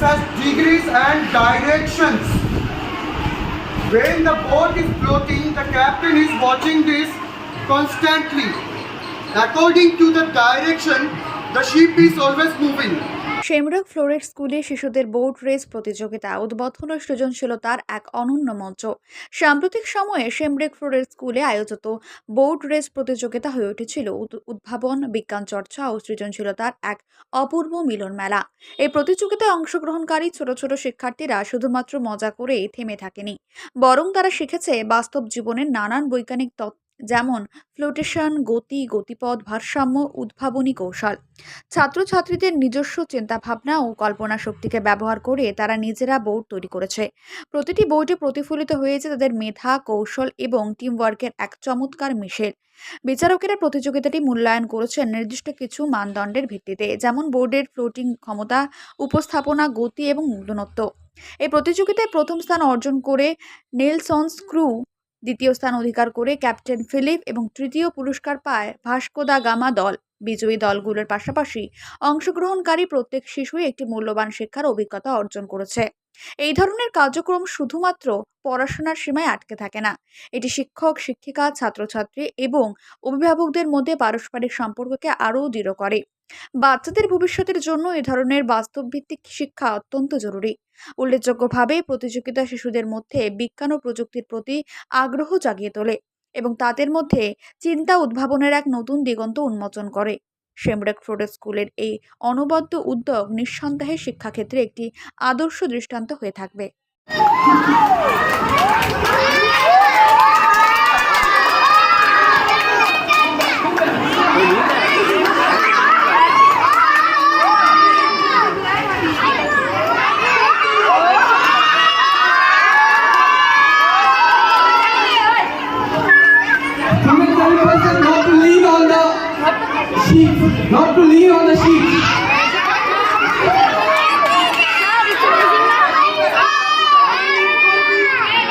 such degrees and directions. When the boat is floating, the captain is watching this constantly. According to the direction, the ship is always moving. Shamrock Floret স্কুলে শিশুদের boat race প্রতিযোগিতা, উদ্বোধন ও সৃজনশীলতার এক অনন্য মঞ্চ। সাম্প্রতিক সময়ে শেমব্রেক ফ্লোরেট স্কুলে আয়োজিত বোট রেস প্রতিযোগিতা হয়ে উঠেছিল উদ- উদ্ভাবন, বিজ্ঞান চর্চা ও সৃজনশীলতার এক অপূর্ব মিলন মেলা। এই প্রতিযোগিতায় অংশগ্রহণকারী ছোট ছোট শিক্ষার্থীরা শুধুমাত্র মজা করেই থেমে থাকেনি, বরং তারা শিখেছে বাস্তব জীবনের নানান বৈজ্ঞানিক তত্ত্ব যেমন ফ্লোটেশন গতি, গতিপথ, ভারসাম্য, উদ্ভাবনী কৌশল। ছাত্রছাত্রীদের নিজস্ব চিন্তাভাবনা ও কল্পনা শক্তিকে ব্যবহার করে তারা নিজেরা বোর্ড তৈরি করেছে। প্রতিটি বোর্ডে প্রতিফলিত হয়েছে তাদের মেধা, কৌশল এবং টিমওয়ার্কের এক চমৎকার মিশেল। বিচারকেরা প্রতিযোগিতাটি মূল্যায়ন করেছেন নির্দিষ্ট কিছু মানদণ্ডের ভিত্তিতে, যেমন বোর্ডের ফ্লোটিং ক্ষমতা, উপস্থাপনা, গতি এবং মূল্যনত্ব। এই প্রতিযোগিতায় প্রথম স্থান অর্জন করে নেলসন স্ক্রু দ্বিতীয় স্থান অধিকার করে ক্যাপ্টেন ফিলিপ এবং তৃতীয় পুরস্কার পায় ভাস্কো দা গামা দল। বিজয়ী দলগুলোর পাশাপাশি অংশগ্রহণকারী প্রত্যেক শিশুই একটি মূল্যবান শিক্ষার অভিজ্ঞতা অর্জন করেছে। এই ধরনের কার্যক্রম শুধুমাত্র পড়াশোনার সীমায় আটকে থাকে না। এটি শিক্ষক, শিক্ষিকা, ছাত্রছাত্রী এবং অভিভাবকদের মধ্যে পারস্পরিক সম্পর্ককে আরও দৃঢ় করে। বাচ্চাদের ভবিষ্যতের জন্য এ ধরনের বাস্তবভিত্তিক শিক্ষা অত্যন্ত জরুরি। উল্লেখযোগ্যভাবে প্রতিযোগিতা শিশুদের মধ্যে বিজ্ঞান ও প্রযুক্তির প্রতি আগ্রহ জাগিয়ে তোলে এবং তাদের মধ্যে চিন্তা উদ্ভাবনের এক নতুন দিগন্ত উন্মোচন করে। শেমব্রেক ফ্লোরেট স্কুলের এই অনবদ্য উদ্যোগ নিঃসন্দেহে শিক্ষাক্ষেত্রে একটি আদর্শ দৃষ্টান্ত হয়ে থাকবে। sheets, not to leave on the sheets.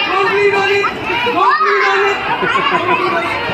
Complete on it! Complete on it!